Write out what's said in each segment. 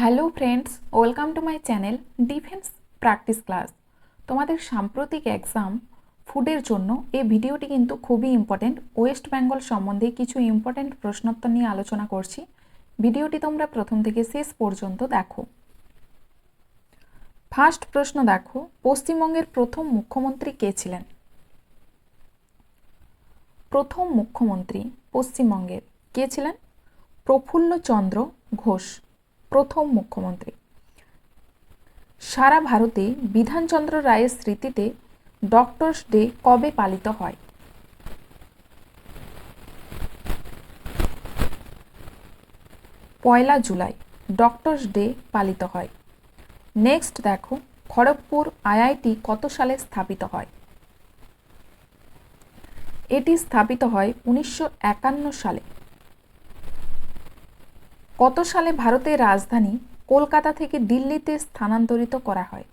Hello friends welcome to my channel defence practice class তোমাদের সাম্প্রতিক exam ফুডের জন্য এই ভিডিওটি কিন্তু খুবই ইম্পর্টেন্ট ওয়েস্ট বেঙ্গল সম্বন্ধে কিছু ইম্পর্টেন্ট প্রশ্নোত্তর নিয়ে আলোচনা করছি। ভিডিওটি তোমরা প্রথম থেকে শেষ পর্যন্ত দেখো। ফার্স্ট প্রশ্ন দেখো, পশ্চিমবঙ্গের প্রথম মুখ্যমন্ত্রী কে ছিলেন? প্রথম মুখ্যমন্ত্রী পশ্চিমবঙ্গের কে ছিলেন? প্রফুল্লচন্দ্র ঘোষ। প্রথম মুখ্যমন্ত্রী। সারা ভারতে বিধানচন্দ্র রায়ের স্মৃতিতে ডক্টরস ডে কবে পালিত হয়? পয়লা জুলাই, ডক্টরস ডে পালিত হয়। নেক্সট দেখো, খড়গপুর আইআইটি কত সালে স্থাপিত হয়? এটি স্থাপিত হয় উনিশশো একান্ন সালে। কত সালে ভারতের রাজধানী কলকাতা থেকে দিল্লিতে স্থানান্তরিত করা হয়।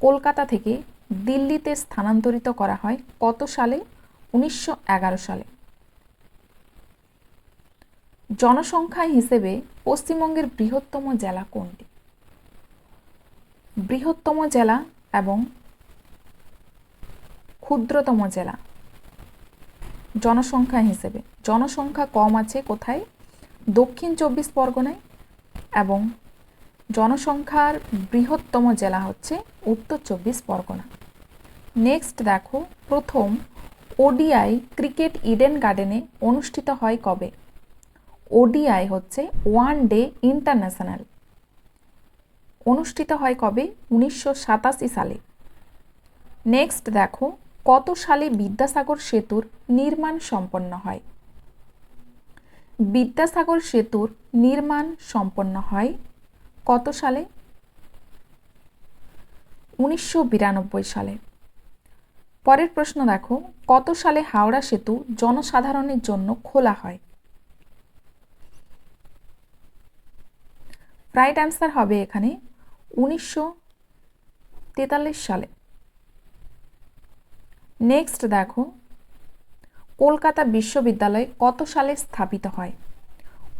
কলকাতা থেকে দিল্লিতে স্থানান্তরিত করা হয় কত সালে? উনিশশো এগারো সালে। জনসংখ্যা হিসেবে পশ্চিমবঙ্গের বৃহত্তম জেলা কোনটি? বৃহত্তম জেলা এবং ক্ষুদ্রতম জেলা। জনসংখ্যা হিসেবে। জনসংখ্যা কম আছে কোথায়? দক্ষিণ চব্বিশ পরগনায় এবং জনসংখ্যার বৃহত্তম জেলা হচ্ছে উত্তর চব্বিশ পরগনা। নেক্সট দেখো, প্রথম ওডিআই ক্রিকেট ইডেন গার্ডেনে অনুষ্ঠিত হয় কবে? ওডিআই হচ্ছে ওয়ান ডে ইন্টারন্যাশনাল। অনুষ্ঠিত হয় কবে? উনিশশো সাতাশি সালে। নেক্সট দেখো, কত সালে বিদ্যাসাগর সেতুর নির্মাণ সম্পন্ন হয়? বিদ্যাসাগর সেতুর নির্মাণ সম্পন্ন হয় কত সালে? উনিশশো বিরানব্বই সালে। পরের প্রশ্ন দেখো, কত সালে হাওড়া সেতু জনসাধারণের জন্য খোলা হয়? রাইট অ্যান্সার হবে এখানে উনিশশো তেতাল্লিশ সালে। নেক্সট দেখো কলকাতা বিশ্ববিদ্যালয় কত সালে স্থাপিত হয়?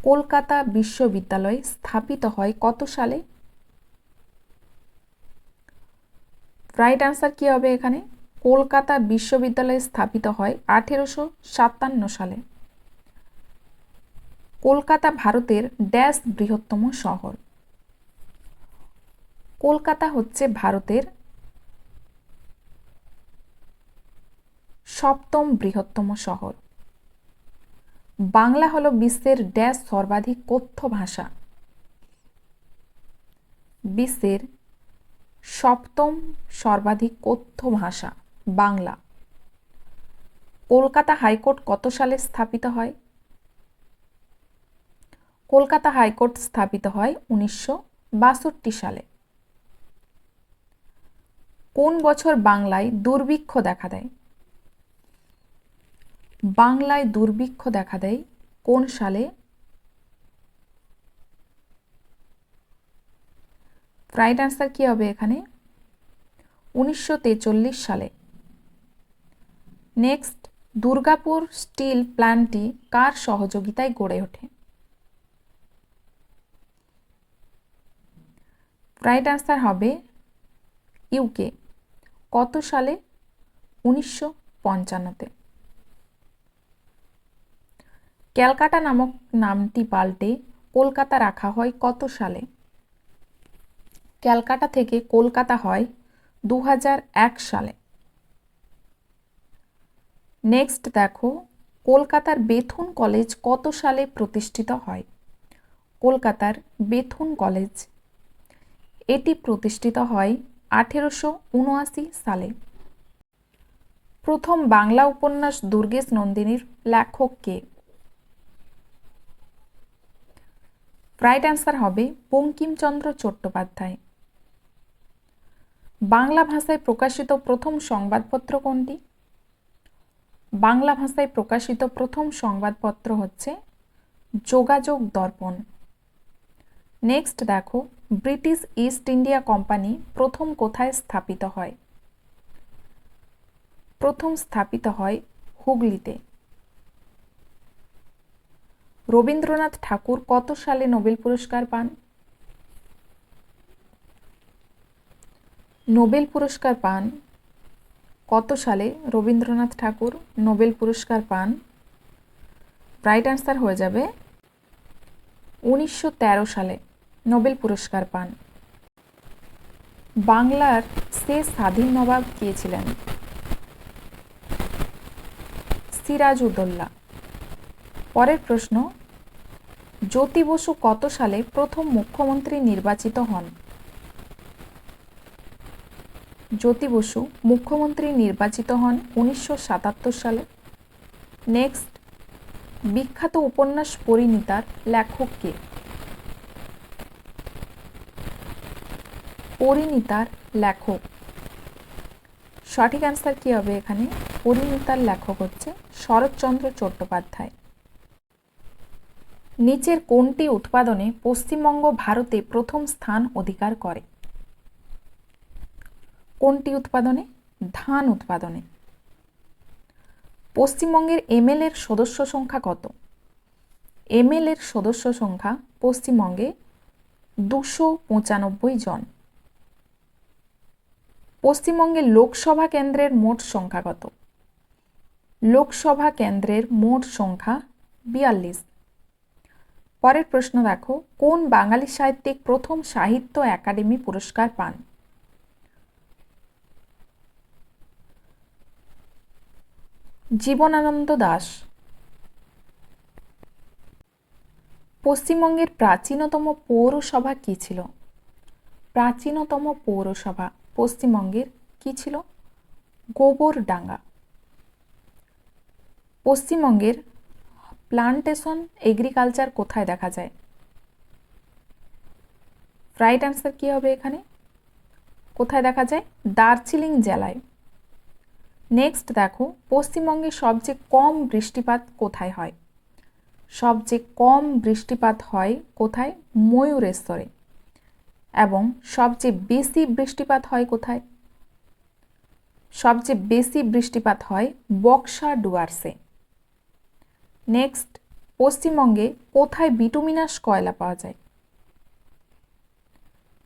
কলকাতা বিশ্ববিদ্যালয় স্থাপিত হয় কত সালে? রাইট অ্যান্সার কী হবে এখানে? কলকাতা বিশ্ববিদ্যালয় স্থাপিত হয় আঠেরোশো সাতান্ন সালে। কলকাতা ভারতের ড্যাশ বৃহত্তম শহর। কলকাতা হচ্ছে ভারতের সপ্তম বৃহত্তম শহর। বাংলা হল বিশ্বের ড্যাশ সর্বাধিক কথ্য ভাষা। বিশ্বের সপ্তম সর্বাধিক কথ্য ভাষা, বাংলা। কলকাতা হাইকোর্ট কত সালে স্থাপিত হয়? কলকাতা হাইকোর্ট স্থাপিত হয় উনিশশো বাষট্টি সালে। কোন বছর বাংলায় দুর্ভিক্ষ দেখা দেয়? বাংলায় দুর্ভিক্ষ দেখা দেয় কোন সালে? রাইট অ্যান্সার কী হবে এখানে? উনিশশো সালে। নেক্সট দুর্গাপুর স্টিল প্ল্যান্টটি কার সহযোগিতায় গড়ে ওঠে? রাইট অ্যান্সার হবে ইউকে কত সালে? উনিশশো পঞ্চান্নতে। ক্যালকাটা নামক নামটি পাল্টে কলকাতা রাখা হয় কত সালে? ক্যালকাটা থেকে কলকাতা হয় দু হাজার এক সালে। নেক্সট দেখো, কলকাতার বেথুন কলেজ কত সালে প্রতিষ্ঠিত হয়? কলকাতার বেথুন কলেজ, এটি প্রতিষ্ঠিত হয় আঠেরোশো উনআশি সালে। প্রথম বাংলা উপন্যাস দুর্গেশ নন্দিনীর লেখক কে? রাইট অ্যান্সার হবে বঙ্কিমচন্দ্র চট্টোপাধ্যায়। বাংলা ভাষায় প্রকাশিত প্রথম সংবাদপত্র কোনটি? বাংলা ভাষায় প্রকাশিত প্রথম সংবাদপত্র হচ্ছে যোগাযোগ দর্পণ। নেক্সট দেখো ব্রিটিশ ইস্ট ইন্ডিয়া কোম্পানি প্রথম কোথায় স্থাপিত হয়? প্রথম স্থাপিত হয় হুগলিতে। রবীন্দ্রনাথ ঠাকুর কত সালে নোবেল পুরস্কার পান? নোবেল পুরস্কার পান কত সালে রবীন্দ্রনাথ ঠাকুর? নোবেল পুরস্কার পান রাইট অ্যান্সার হয়ে যাবে, উনিশশো তেরো সালে নোবেল পুরস্কার পান। বাংলার শেষ স্বাধীন নবাব কে ছিলেন? সিরাজউদ্দৌলা। পরের প্রশ্ন জ্যোতি বসু কত সালে প্রথম মুখ্যমন্ত্রী নির্বাচিত হন? জ্যোতি বসু মুখ্যমন্ত্রী নির্বাচিত হন উনিশশো সাতাত্তর সালে। নেক্সট, বিখ্যাত উপন্যাস পরিণীতার লেখক কে? পরিণীতার লেখক। সঠিক অ্যান্সার কি হবে এখানে? পরিণীতার লেখক হচ্ছে শরৎচন্দ্র চট্টোপাধ্যায়। নিচের কোনটি উৎপাদনে পশ্চিমবঙ্গ ভারতে প্রথম স্থান অধিকার করে? কোনটি উৎপাদনে? ধান উৎপাদনে। পশ্চিমবঙ্গের এমএল এর সদস্য সংখ্যা কত? এমএল এর সদস্য সংখ্যা পশ্চিমবঙ্গে দুশো পঁচানব্বই জন। পশ্চিমবঙ্গের লোকসভা কেন্দ্রের মোট সংখ্যা কত? লোকসভা কেন্দ্রের মোট সংখ্যা বিয়াল্লিশ। পরের প্রশ্ন দেখো, কোন বাঙালি সাহিত্যিক প্রথম সাহিত্য একাডেমি পুরস্কার পান? জীবনানন্দ দাস। পশ্চিমবঙ্গের প্রাচীনতম পৌরসভা কী ছিল? প্রাচীনতম পৌরসভা পশ্চিমবঙ্গের কী ছিল? গোবরডাঙ্গা। পশ্চিমবঙ্গের প্লান্টেশন এগ্রিকালচার কোথায় দেখা যায়? রাইট অ্যান্সার কী হবে এখানে? কোথায় দেখা যায়? দার্জিলিং জেলায়। নেক্সট দেখো, পশ্চিমবঙ্গে সবচেয়ে কম বৃষ্টিপাত কোথায় হয়? সবচেয়ে কম বৃষ্টিপাত হয় কোথায়? ময়ূরেশ্বরে। এবং সবচেয়ে বেশি বৃষ্টিপাত হয় কোথায়? সবচেয়ে বেশি বৃষ্টিপাত হয় বক্সা ডুয়ার্সে। নেক্সট পশ্চিমবঙ্গে কোথায় বিটুমিনাস কয়লা পাওয়া যায়?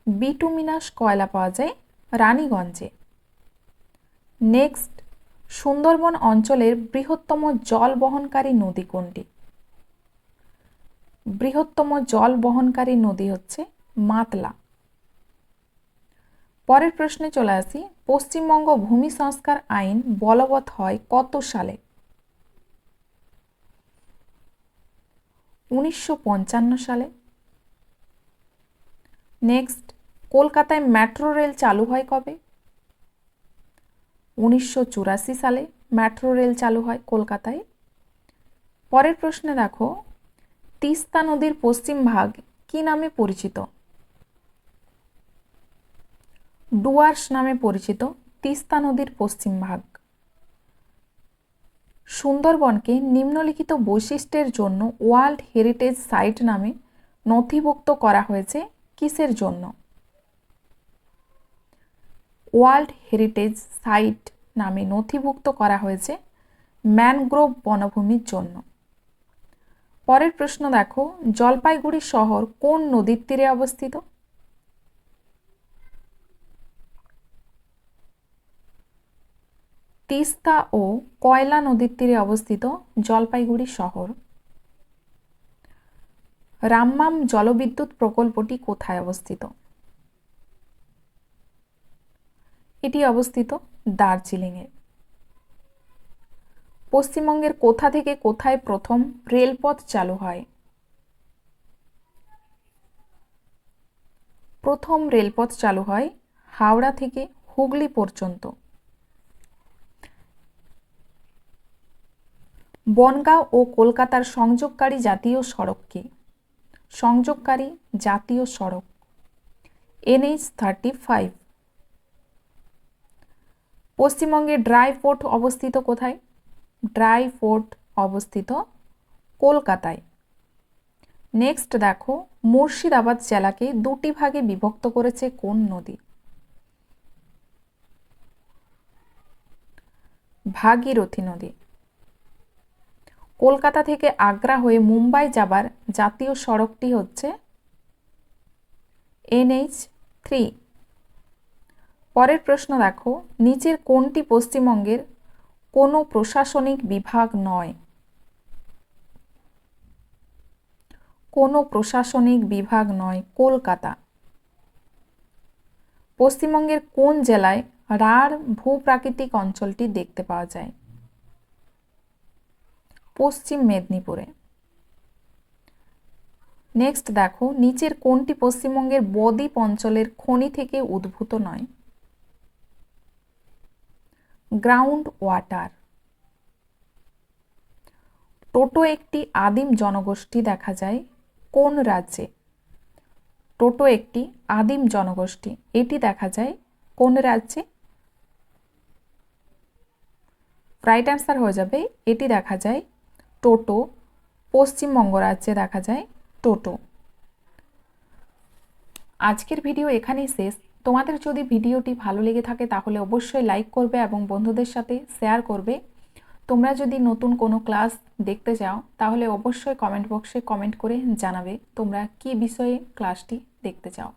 বিটুমিনাস কয়লা পাওয়া যায় রানীগঞ্জে। নেক্সট সুন্দরবন অঞ্চলের বৃহত্তম জল বহনকারী নদী কোনটি? বৃহত্তম জল বহনকারী নদী হচ্ছে মাতলা। পরের প্রশ্নে চলে আসি, পশ্চিমবঙ্গ ভূমি সংস্কার আইন বলবৎ হয় কত সালে? উনিশশো পঞ্চান্ন সালে। নেক্সট কলকাতায় মেট্রো রেল চালু হয় কবে? উনিশশো চুরাশি সালে মেট্রো রেল চালু হয় কলকাতায়। পরের প্রশ্নে দেখো, তিস্তা নদীর পশ্চিম ভাগ কি নামে পরিচিত? ডুয়ার্স নামে পরিচিত তিস্তা নদীর পশ্চিম ভাগ। সুন্দরবনকে নিম্নলিখিত বৈশিষ্ট্যের জন্য ওয়ার্ল্ড হেরিটেজ সাইট নামে নথিভুক্ত করা হয়েছে কিসের জন্য? ওয়ার্ল্ড হেরিটেজ সাইট নামে নথিভুক্ত করা হয়েছে ম্যানগ্রোভ বনভূমির জন্য। পরের প্রশ্ন দেখো, জলপাইগুড়ি শহর কোন নদীর তীরে অবস্থিত? তিস্তা ও কয়লা নদীর তীরে অবস্থিত জলপাইগুড়ি শহর। রামমাম জলবিদ্যুৎ প্রকল্পটি কোথায় অবস্থিত? এটি অবস্থিত দার্জিলিংয়ে। পশ্চিমবঙ্গের কোথা থেকে কোথায় প্রথম রেলপথ চালু হয়? প্রথম রেলপথ চালু হয় হাওড়া থেকে হুগলি পর্যন্ত। বনগাঁও ও কলকাতার সংযোগকারী জাতীয় সড়ক কি? সংযোগকারী জাতীয় সড়ক। NH thirty five. পশ্চিমবঙ্গে ড্রাই ফোর্ট অবস্থিত কোথায়? ড্রাই ফোর্ট অবস্থিত কলকাতায়। নেক্সট দেখো, মুর্শিদাবাদ জেলাকে দুটি ভাগে বিভক্ত করেছে কোন নদী? ভাগীরথী নদী। কলকাতা থেকে আগ্রা হয়ে মুম্বাই যাবার জাতীয় সড়কটি হচ্ছে এনএইচ থ্রি। পরের প্রশ্ন দেখো, নিচের কোনটি পশ্চিমবঙ্গের কোনো প্রশাসনিক বিভাগ নয়? কোনো প্রশাসনিক বিভাগ নয়, কলকাতা। পশ্চিমবঙ্গের কোন জেলায় রাঢ় ভূপ্রাকৃতিক অঞ্চলটি দেখতে পাওয়া যায়? পশ্চিম মেদিনীপুরে। নেক্সট দেখো, নিচের কোনটি পশ্চিমবঙ্গের বদ্বীপ অঞ্চলের খনি থেকে উদ্ভূত নয়? গ্রাউন্ড ওয়াটার টোটো একটি আদিম জনগোষ্ঠী দেখা যায়, কোন রাজ্যে? টোটো একটি আদিম জনগোষ্ঠী, এটি দেখা যায় কোন রাজ্যে? রাইট অ্যান্সার হয়ে যাবে, এটি দেখা যায় টোটো, পশ্চিমবঙ্গ রাজ্যে দেখা যায় টোটো। আজকের ভিডিও এখানেই শেষ। তোমাদের যদি ভিডিওটি ভালো লেগে থাকে তাহলে অবশ্যই লাইক করবে এবং বন্ধুদের সাথে শেয়ার করবে। তোমরা যদি নতুন কোনো ক্লাস দেখতে চাও, তাহলে অবশ্যই কমেন্ট বক্সে কমেন্ট করে জানাবে তোমরা কি বিষয়ে ক্লাসটি দেখতে চাও।